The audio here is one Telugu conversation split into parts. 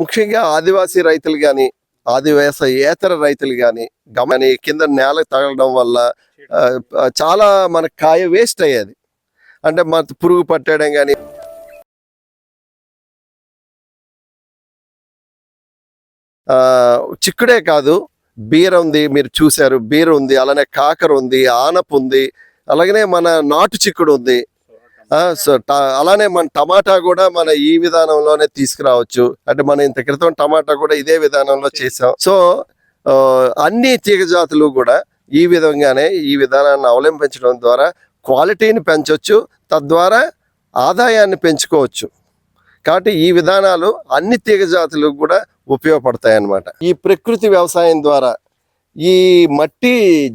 ముఖ్యంగా ఆదివాసీ రైతులు కానీ ఆదివాస ఏతర రైతులు కానీ గమని కింద నేల తగలడం వల్ల చాలా మన కాయ వేస్ట్ అయ్యేది. అంటే మన పురుగు పట్టడం కానీ చిక్కుడే కాదు. బీర ఉంది మీరు చూశారు. బీర ఉంది అలానే కాకర ఉంది ఆనపు ఉంది అలాగనే మన నాటు చిక్కుడు ఉంది. అలానే మన టమాటా కూడా మన ఈ విధానంలోనే తీసుకురావచ్చు. అంటే మనం ఇంత క్రితం టమాటా కూడా ఇదే విధానంలో చేసాం. సో అన్ని తీగ జాతులు కూడా ఈ విధంగానే ఈ విధానాన్ని అవలంబించడం ద్వారా క్వాలిటీని పెంచవచ్చు తద్వారా ఆదాయాన్ని పెంచుకోవచ్చు. కాబట్టి ఈ విధానాలు అన్ని తీగ జాతులకు కూడా ఉపయోగపడతాయి అన్నమాట ఈ ప్రకృతి వ్యవసాయం ద్వారా ఈ మట్టి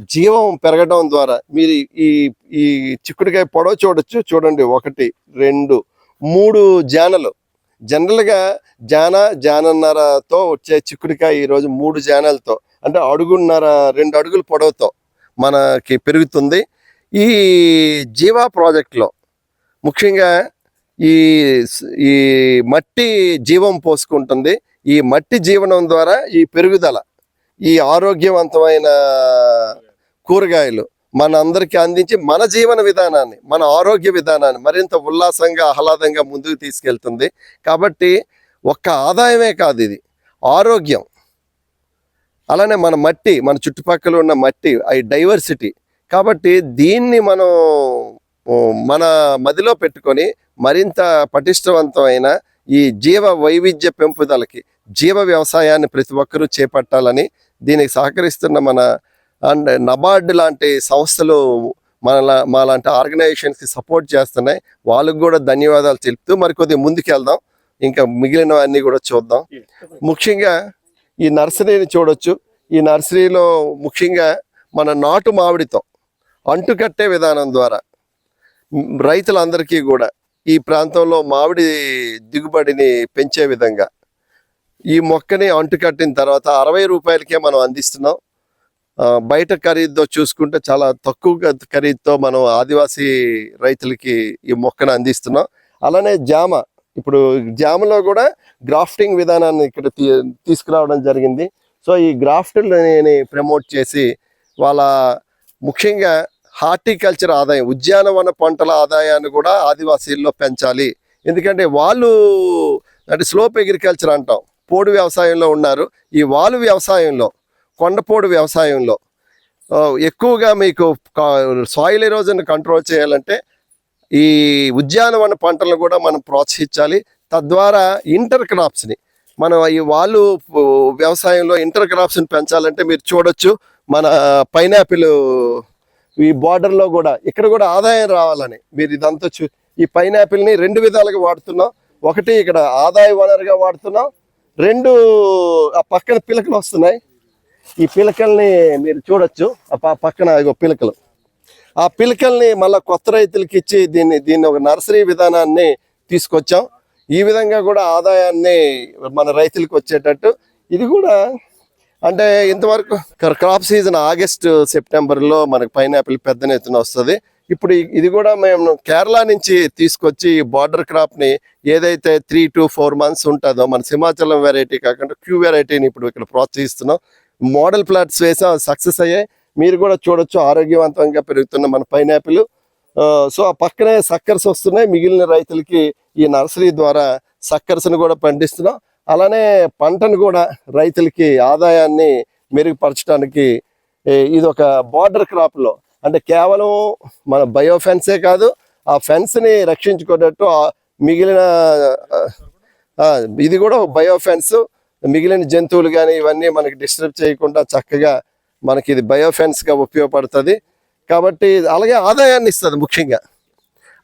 జీవం పెరగడం ద్వారా మీరు ఈ ఈ చిక్కుడుకాయ పొడవ చూడొచ్చు. చూడండి ఒకటి రెండు మూడు జానలు. జనరల్గా జాన జానన్నరతో వచ్చే చిక్కుడుకాయ ఈరోజు మూడు జానలతో అంటే అడుగున్నర రెండు అడుగుల పొడవుతో మనకి పెరుగుతుంది. ఈ జీవా ప్రాజెక్ట్లో ముఖ్యంగా ఈ ఈ మట్టి జీవం పోసుకుంటుంది. ఈ మట్టి జీవనం ద్వారా ఈ పెరుగుదల ఈ ఆరోగ్యవంతమైన కూరగాయలు మన అందరికీ అందించి మన జీవన విధానాన్ని మన ఆరోగ్య విధానాన్ని మరింత ఉల్లాసంగా ఆహ్లాదంగా ముందుకు తీసుకెళ్తుంది. కాబట్టి ఒక్క ఆదాయమే కాదు ఇది. ఆరోగ్యం. అలానే మన మట్టి మన చుట్టుపక్కల ఉన్న మట్టి ఈ డైవర్సిటీ. కాబట్టి దీన్ని మనం మన మదిలో పెట్టుకొని మరింత పటిష్టవంతమైన ఈ జీవ వైవిధ్య పెంపుదలకి జీవ వ్యవసాయాన్ని ప్రతి ఒక్కరూ చేపట్టాలని దీనికి సహకరిస్తున్న మన అండ్ నబార్డ్ లాంటి సంస్థలు మన మా లాంటి ఆర్గనైజేషన్స్కి సపోర్ట్ చేస్తున్నాయి. వాళ్ళకు కూడా ధన్యవాదాలు తెలుపుతూ మరి కొద్దిగా ముందుకెళ్దాం. ఇంకా మిగిలినవన్నీ కూడా చూద్దాం. ముఖ్యంగా ఈ నర్సరీని చూడొచ్చు. ఈ నర్సరీలో ముఖ్యంగా మన నాటు మామిడితో అంటుకట్టే విధానం ద్వారా రైతులందరికీ కూడా ఈ ప్రాంతంలో మామిడి దిగుబడిని పెంచే విధంగా ఈ మొక్కని అంటుకట్టిన తర్వాత అరవై రూపాయలకే మనం అందిస్తున్నాం. బయట ఖరీదుతో చూసుకుంటే చాలా తక్కువ ఖరీదుతో మనం ఆదివాసీ రైతులకి ఈ మొక్కను అందిస్తున్నాం. అలానే జామ ఇప్పుడు జామలో కూడా గ్రాఫ్టింగ్ విధానాన్ని ఇక్కడ తీ- తీసుకురావడం జరిగింది. సో ఈ గ్రాఫ్ట్ని ప్రమోట్ చేసి వాళ్ళ ముఖ్యంగా హార్టికల్చర్ ఆదాయం ఉద్యానవన పంటల ఆదాయాన్ని కూడా ఆదివాసీల్లో పెంచాలి. ఎందుకంటే వాళ్ళు అంటే స్లోప్ అగ్రికల్చర్ అంటాం. పోడు వ్యవసాయంలో ఉన్నారు. ఈ వాలు వ్యవసాయంలో కొండపోడు వ్యవసాయంలో ఎక్కువగా మీకు సాయిల్ ఎరోజన్ కంట్రోల్ చేయాలంటే ఈ ఉద్యానవన పంటలను కూడా మనం ప్రోత్సహించాలి. తద్వారా ఇంటర్ క్రాప్స్ని మనం ఈ వాళ్ళు వ్యవసాయంలో ఇంటర్ క్రాప్స్ని పెంచాలంటే మీరు చూడొచ్చు. మన పైనాపిల్ ఈ బార్డర్లో కూడా ఇక్కడ కూడా ఆదాయం రావాలని మీరు ఇదంతా చూ ఈ పైనాపిల్ని రెండు విధాలుగా వాడుతున్నాం. ఒకటి ఇక్కడ ఆదాయ వనరుగా వాడుతున్నాం. రెండు ఆ పక్కన పిలకలు వస్తున్నాయి. ఈ పిలకల్ని మీరు చూడొచ్చు. ఆ పక్కన ఇగో పిలకలు. ఆ పిలకల్ని మళ్ళీ కొత్త రైతులకి ఇచ్చి దీన్ని దీన్ని ఒక నర్సరీ విధానాన్ని తీసుకొచ్చాం. ఈ విధంగా కూడా ఆదాయాన్ని మన రైతులకు వచ్చేటట్టు. ఇది కూడా అంటే ఇంతవరకు క్రాప్ సీజన్ ఆగస్టు సెప్టెంబర్లో మనకు పైనాపిల్ పెద్ద ఎత్తున వస్తుంది. ఇప్పుడు ఇది కూడా మేము కేరళ నుంచి తీసుకొచ్చి ఈ బార్డర్ క్రాప్ని ఏదైతే త్రీ టు ఫోర్ మంత్స్ ఉంటుందో మన సింహాచలం వెరైటీ కాకుండా క్యూ వెరైటీని ఇప్పుడు ఇక్కడ ప్రోత్సహిస్తున్నాం. మోడల్ ప్లాట్స్ వేసాం సక్సెస్ అయ్యాయి. మీరు కూడా చూడొచ్చు ఆరోగ్యవంతంగా పెరుగుతున్న మన పైనాపిల్. సో ఆ పక్కనే సక్కర్స్ వస్తున్నాయి. మిగిలిన రైతులకి ఈ నర్సరీ ద్వారా సక్కర్స్ని కూడా పండిస్తున్నాం. అలానే పంటను కూడా రైతులకి ఆదాయాన్ని మెరుగుపరచడానికి ఇది ఒక బార్డర్ క్రాప్లో అంటే కేవలం మన బయో ఫెన్సే కాదు ఆ ఫెన్స్ని రక్షించుకునేటట్టు మిగిలిన ఇది కూడా బయో ఫెన్స్ మిగిలిన జంతువులు కానీ ఇవన్నీ మనకి డిస్టర్బ్ చేయకుండా చక్కగా మనకి ఇది బయో ఫెన్స్గా ఉపయోగపడుతుంది. కాబట్టి అలాగే ఆదాయాన్ని ఇస్తుంది ముఖ్యంగా.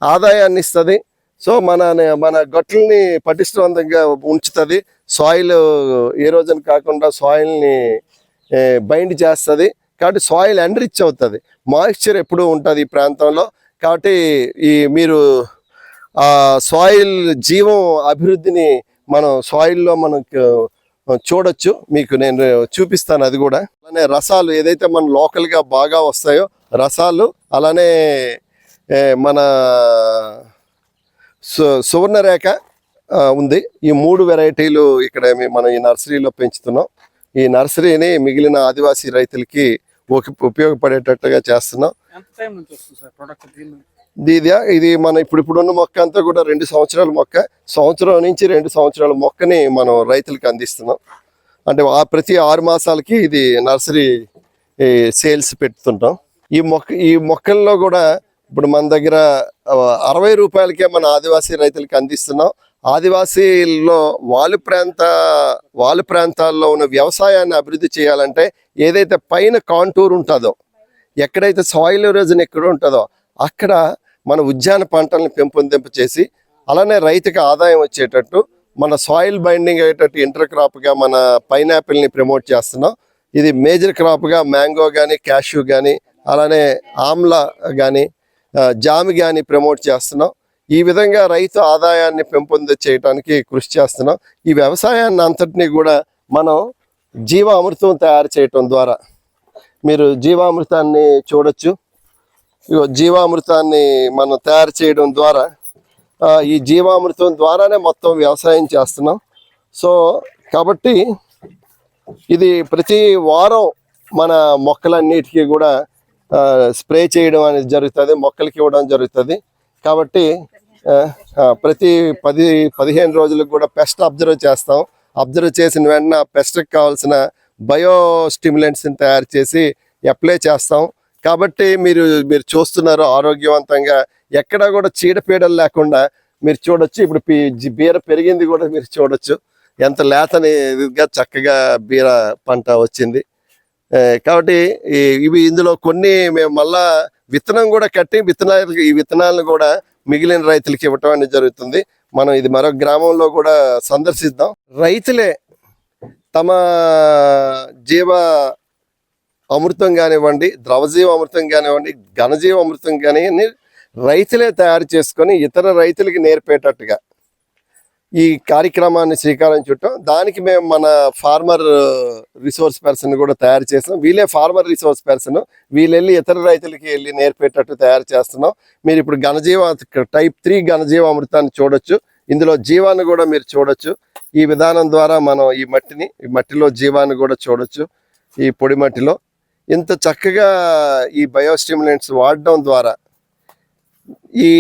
ఆదాయాన్ని ఇస్తుంది. సో మన మన గట్లని పటిష్టవంతంగా ఉంచుతుంది. సాయిల్ ఏ రోజున కాకుండా సాయిల్ని బైండ్ చేస్తుంది. కాబట్టి సాయిల్ ఎండ్రిచ్ అవుతుంది. మాయిశ్చర్ ఎప్పుడూ ఉంటుంది ఈ ప్రాంతంలో. కాబట్టి ఈ మీరు సాయిల్ జీవం అభివృద్ధిని మనం సాయిల్లో మనకు చూడొచ్చు. మీకు నేను చూపిస్తాను అది కూడా. అలానే రసాలు ఏదైతే మన లోకల్గా బాగా వస్తాయో రసాలు అలానే మన సు సువర్ణరేఖ ఉంది. ఈ మూడు వెరైటీలు ఇక్కడ మనం ఈ నర్సరీలో పెంచుతున్నాం. ఈ నర్సరీని మిగిలిన ఆదివాసీ రైతులకి ఉపయోగపడేటట్టుగా చేస్తున్నాం. ఇది ఇది మన ఇప్పుడు ఇప్పుడున్న మొక్క అంతా కూడా రెండు సంవత్సరాల మొక్క. సంవత్సరం నుంచి రెండు సంవత్సరాల మొక్కని మనం రైతులకు అందిస్తున్నాం. అంటే ఆ ప్రతి ఆరు మాసాలకి ఇది నర్సరీ సేల్స్ పెడుతుంటాం. ఈ మొక్క ఈ మొక్కల్లో కూడా ఇప్పుడు మన దగ్గర అరవై రూపాయలకే మన ఆదివాసీ రైతులకి అందిస్తున్నాం. ఆదివాసీల్లో వాలు ప్రాంత వాలు ప్రాంతాల్లో ఉన్న వ్యవసాయాన్ని అభివృద్ధి చేయాలంటే ఏదైతే పైన కాంటూర్ ఉంటుందో ఎక్కడైతే సాయిల్ ఎరోజన్ ఎక్కడ ఉంటుందో అక్కడ మన ఉద్యాన పంటలను పెంపొందింప చేసి అలానే రైతుకి ఆదాయం వచ్చేటట్టు మన సాయిల్ బైండింగ్ అయ్యేటట్టు ఇంటర్ క్రాప్గా మన పైనాపిల్ని ప్రమోట్ చేస్తున్నాం. ఇది మేజర్ క్రాప్గా మ్యాంగో కానీ క్యాష్యూ కానీ అలానే ఆమ్లా కానీ జామి కానీ ప్రమోట్ చేస్తున్నాం. ఈ విధంగా రైతు ఆదాయాన్ని పెంపొంది చేయడానికి కృషి చేస్తున్నాం ఈ వ్యవసాయాన్ని అంతటినీ కూడా మనం జీవామృతం తయారు చేయటం ద్వారా. మీరు జీవామృతాన్ని చూడొచ్చు. జీవామృతాన్ని మనం తయారు చేయడం ద్వారా ఈ జీవామృతం ద్వారానే మొత్తం వ్యవసాయం చేస్తున్నాం. సో కాబట్టి ఇది ప్రతి వారం మన మొక్కలన్నిటికీ కూడా స్ప్రే చేయడం అనేది జరుగుతుంది మొక్కలకి ఇవ్వడం జరుగుతుంది. కాబట్టి ప్రతి పది పదిహేను రోజులకు కూడా పెస్ట్ అబ్జర్వ్ చేస్తాం. అబ్జర్వ్ చేసిన వెంటనే ఆ పెస్ట్కి కావాల్సిన బయో స్టిమ్యులెంట్స్ని తయారు చేసి అప్లై చేస్తాం. కాబట్టి మీరు మీరు చూస్తున్నారు ఆరోగ్యవంతంగా. ఎక్కడా కూడా చీడపీడలు లేకుండా మీరు చూడొచ్చు. ఇప్పుడు బీర పెరిగింది కూడా మీరు చూడొచ్చు. ఎంత లేతనిగా చక్కగా బీర పంట వచ్చింది. కాబట్టి ఇవి ఇందులో కొన్ని మేము మళ్ళా విత్తనం కూడా కట్టి విత్తనాలు ఈ విత్తనాలను కూడా మిగిలిన రైతులకి ఇవ్వటం అనేది జరుగుతుంది. మనం ఇది మరొక గ్రామంలో కూడా సందర్శిద్దాం. రైతులే తమ జీవ అమృతం కానివ్వండి ద్రవజీవ అమృతం కానివ్వండి ఘనజీవ అమృతం కానీ రైతులే తయారు చేసుకొని ఇతర రైతులకి నేర్పేటట్టుగా ఈ కార్యక్రమాన్ని శ్రీకారం చుట్టాం. దానికి మేము మన ఫార్మర్ రిసోర్స్ పర్సన్ కూడా తయారు చేసాం వీళ్ళే ఫార్మర్ రిసోర్స్ పర్సన్. వీళ్ళు వెళ్ళి ఇతర రైతులకి వెళ్ళి నేర్పేటట్టు తయారు చేస్తున్నాం. మీరు ఇప్పుడు ఘనజీవ టైప్ త్రీ ఘనజీవ అమృతాన్ని చూడొచ్చు. ఇందులో జీవాన్ని కూడా మీరు చూడొచ్చు. ఈ విధానం ద్వారా మనం ఈ మట్టిని ఈ మట్టిలో జీవాన్ని కూడా చూడొచ్చు. ఈ పొడి మట్టిలో. ఇంత చక్కగా ఈ బయోస్టిమ్యులెంట్స్ వాడడం ద్వారా ఈ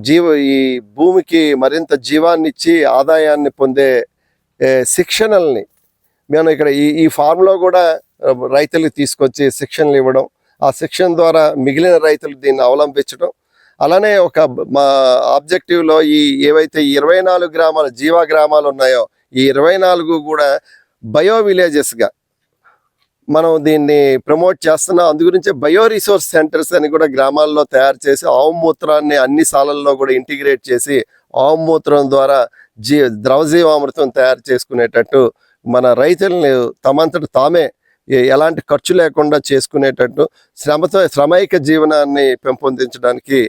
జీవ ఈ భూమికి మరింత జీవాన్ని ఇచ్చి ఆదాయాన్ని పొందే శిక్షణల్ని మేము ఇక్కడ ఈ ఈ ఫార్మ్లో కూడా రైతులకు తీసుకొచ్చి శిక్షణలు ఇవ్వడం ఆ శిక్షణ ద్వారా మిగిలిన రైతులు దీన్ని అవలంబించడం అలానే ఒక మా ఆబ్జెక్టివ్లో ఈ ఏవైతే ఇరవై నాలుగు గ్రామాల జీవా గ్రామాలు ఉన్నాయో ఈ ఇరవై నాలుగు కూడా బయో విలేజెస్గా మనం దీన్ని ప్రమోట్ చేస్తున్నాం. అందు గురించి బయో రిసోర్స్ సెంటర్స్ అని కూడా గ్రామాల్లో తయారు చేసి ఆవు మూత్రాన్ని అన్ని సాలల్లో కూడా ఇంటిగ్రేట్ చేసి ఆవు మూత్రం ద్వారా జీ ద్రవజీవామృతం తయారు చేసుకునేటట్టు మన రైతులను తమంతట తామే ఎలాంటి ఖర్చు లేకుండా చేసుకునేటట్టు శ్రమతో శ్రమైక జీవనాన్ని పెంపొందించడానికి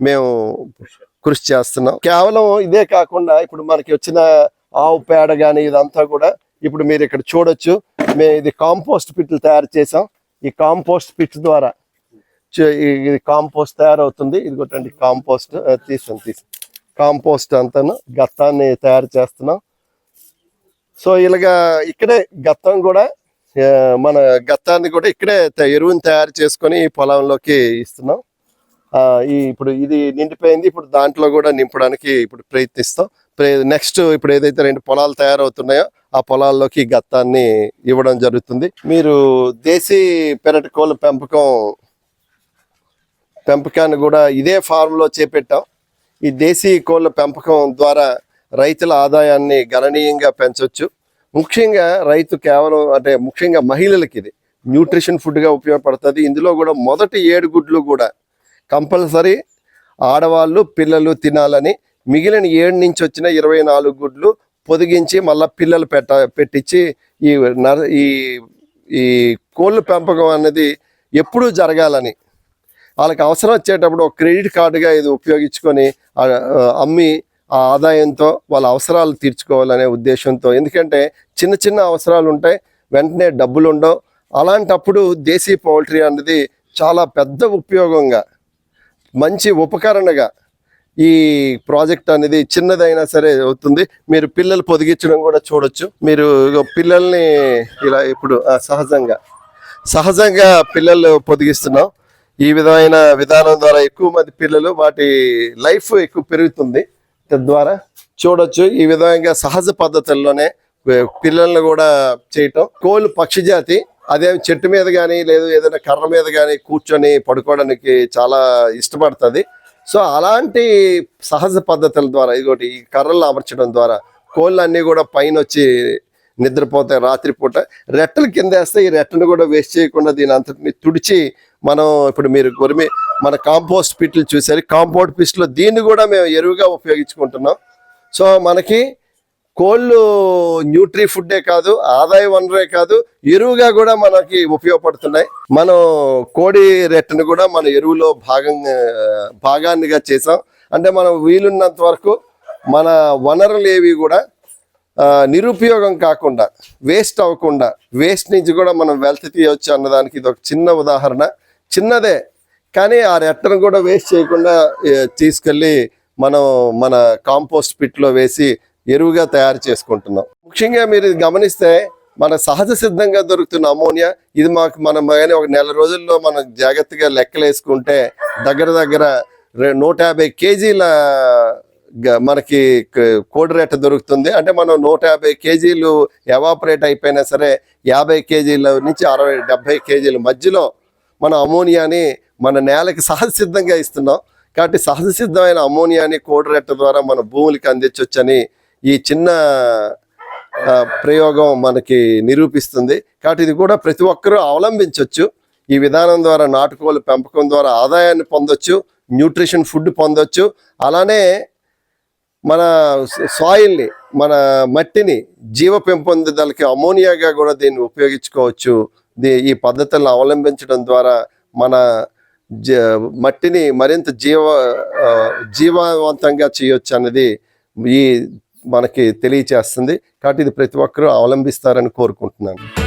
మేము కృషి చేస్తున్నాం. కేవలం ఇదే కాకుండా ఇప్పుడు మనకి వచ్చిన ఆవు పేడ కానీ ఇదంతా కూడా ఇప్పుడు మీరు ఇక్కడ చూడొచ్చు. మేము ఇది కాంపోస్ట్ పిట్లు తయారు చేసాం ఈ కాంపోస్ట్ పిట్ ద్వారా చే- ఈ- ఇది కాంపోస్ట్ తయారవుతుంది. ఇది కొట్టండి కాంపోస్ట్ ఆ, తీసాను కాంపోస్ట్ అంతాను గత్తాన్ని తయారు చేస్తున్నాం. సో ఇలాగా ఇక్కడే గత్తం కూడా మన గత్తాన్ని కూడా ఇక్కడే త- ఎరువుని తయారు చేసుకొని ఈ పొలంలోకి ఇస్తున్నాం. ఈ ఇప్పుడు ఇది నిండిపోయింది. ఇప్పుడు దాంట్లో కూడా నింపడానికి ఇప్పుడు ప్రయత్నిస్తాం. నెక్స్ట్ ఇప్పుడు ఏదైతే రెండు పొలాలు తయారవుతున్నాయో ఆ పొలాల్లోకి గత్తాన్ని ఇవ్వడం జరుగుతుంది. మీరు దేశీ పెరటి కోళ్ళ పెంపకం పెంపకాన్ని కూడా ఇదే ఫార్మ్లో చేపెట్టాం. ఈ దేశీ కోళ్ళ పెంపకం ద్వారా రైతుల ఆదాయాన్ని గణనీయంగా పెంచవచ్చు ముఖ్యంగా రైతు కేవలం అంటే ముఖ్యంగా మహిళలకి ఇది. న్యూట్రిషన్ ఫుడ్గా ఉపయోగపడుతుంది. ఇందులో కూడా మొదటి ఏడు గుడ్లు కూడా కంపల్సరీ ఆడవాళ్ళు పిల్లలు తినాలని మిగిలిన ఏడు నుంచి వచ్చిన ఇరవై నాలుగు గుడ్లు పొదిగించి మళ్ళీ పిల్లలు పెట్ట పెట్టించి ఈ నర ఈ ఈ కోళ్ళ పెంపకం అనేది ఎప్పుడూ జరగాలని. వాళ్ళకి అవసరం వచ్చేటప్పుడు ఒక క్రెడిట్ కార్డుగా ఇది ఉపయోగించుకొని అమ్మి ఆ ఆదాయంతో వాళ్ళ అవసరాలు తీర్చుకోవాలనే ఉద్దేశంతో. ఎందుకంటే చిన్న చిన్న అవసరాలు ఉంటాయి వెంటనే డబ్బులు ఉండవు. అలాంటప్పుడు దేశీ పౌల్ట్రీ అనేది చాలా పెద్ద ఉపయోగంగా మంచి ఉపకరణగా ఈ ప్రాజెక్ట్ అనేది చిన్నదైనా సరే అవుతుంది. మీరు పిల్లలు పొదిగించడం కూడా చూడొచ్చు. మీరు పిల్లల్ని ఇలా ఇప్పుడు సహజంగా సహజంగా పిల్లలు పొదిగిస్తున్నాం. ఈ విధమైన విధానం ద్వారా ఎక్కువ మంది పిల్లలు వాటి లైఫ్ ఎక్కువ పెరుగుతుంది. తద్వారా చూడొచ్చు ఈ విధంగా సహజ పద్ధతుల్లోనే పిల్లల్ని కూడా చేయటం. కోళ్ళు పక్షిజాతి అదే చెట్టు మీద కానీ లేదు ఏదైనా కర్ర మీద కానీ కూర్చొని పడుకోవడానికి చాలా ఇష్టపడుతుంది. సో అలాంటి సహజ పద్ధతుల ద్వారా ఇదిగోటి ఈ కర్రలు అమర్చడం ద్వారా కోళ్ళు అన్నీ కూడా పైన వచ్చి నిద్రపోతాయి రాత్రిపూట. రెట్టలు కింద వేస్తే ఈ రెట్టను కూడా వేస్ట్ చేయకుండా దీని అంతటిని తుడిచి మనం ఇప్పుడు మీరు గొరిమి మన కాంపోస్ట్ పిట్లు చూసారు కాంపోస్ట్ పిట్లో దీన్ని కూడా మేము ఎరువుగా ఉపయోగించుకుంటున్నాం. సో మనకి కోళ్ళు న్యూట్రీ ఫుడ్డే కాదు ఆదాయ వనరే కాదు ఎరువుగా కూడా మనకి ఉపయోగపడుతున్నాయి. మనం కోడి రెట్టను కూడా మన ఎరువులో భాగంగా భాగాన్నిగా చేసాం అంటే మనం వీలున్నంత వరకు మన వనరులు ఏవి కూడా నిరుపయోగం కాకుండా వేస్ట్ అవ్వకుండా వేస్ట్ నుంచి కూడా మనం వెల్త్ తీయవచ్చు అన్నదానికి ఇది ఒక చిన్న ఉదాహరణ. చిన్నదే కానీ ఆ రెట్టను కూడా వేస్ట్ చేయకుండా తీసుకెళ్ళి మనం మన కాంపోస్ట్ పిట్లో వేసి ఎరువుగా తయారు చేసుకుంటున్నాం. ముఖ్యంగా మీరు ఇది గమనిస్తే మన సహజ సిద్ధంగా దొరుకుతున్న అమోనియా ఇది మాకు మనం కానీ ఒక నెల రోజుల్లో మనం జాగ్రత్తగా లెక్కలు వేసుకుంటే దగ్గర దగ్గర రె- నూట యాభై కేజీల గ- మనకి కోడి రేట దొరుకుతుంది. అంటే మనం నూట యాభై కేజీలు ఎవాపరేట్ అయిపోయినా సరే యాభై కేజీల నుంచి అరవై డెబ్బై కేజీల మధ్యలో మన అమోనియాని మన నేలకి సహజ సిద్ధంగా ఇస్తున్నాం. కాబట్టి సహజ సిద్ధమైన అమోనియాని కోడి రేట ద్వారా మన భూములకి అందించవచ్చని ఈ చిన్న ప్రయోగం మనకి నిరూపిస్తుంది. కాబట్టి ఇది కూడా ప్రతి ఒక్కరూ అవలంబించవచ్చు ఈ విధానం ద్వారా నాటుకోలు పెంపకం ద్వారా ఆదాయాన్ని పొందొచ్చు న్యూట్రిషన్ ఫుడ్ పొందొచ్చు. అలానే మన సాయిల్ని మన మట్టిని జీవ పెంపొందుదలకి అమోనియాగా కూడా దీన్ని ఉపయోగించుకోవచ్చు. దీ ఈ పద్ధతులను అవలంబించడం ద్వారా మన జ మట్టిని మరింత జీవ జీవవంతంగా చేయొచ్చు అన్నది ఈ మనకి తెలియచేస్తుంది. కాబట్టి ఇది ప్రతి ఒక్కరూ అవలంబిస్తారని కోరుకుంటున్నాను.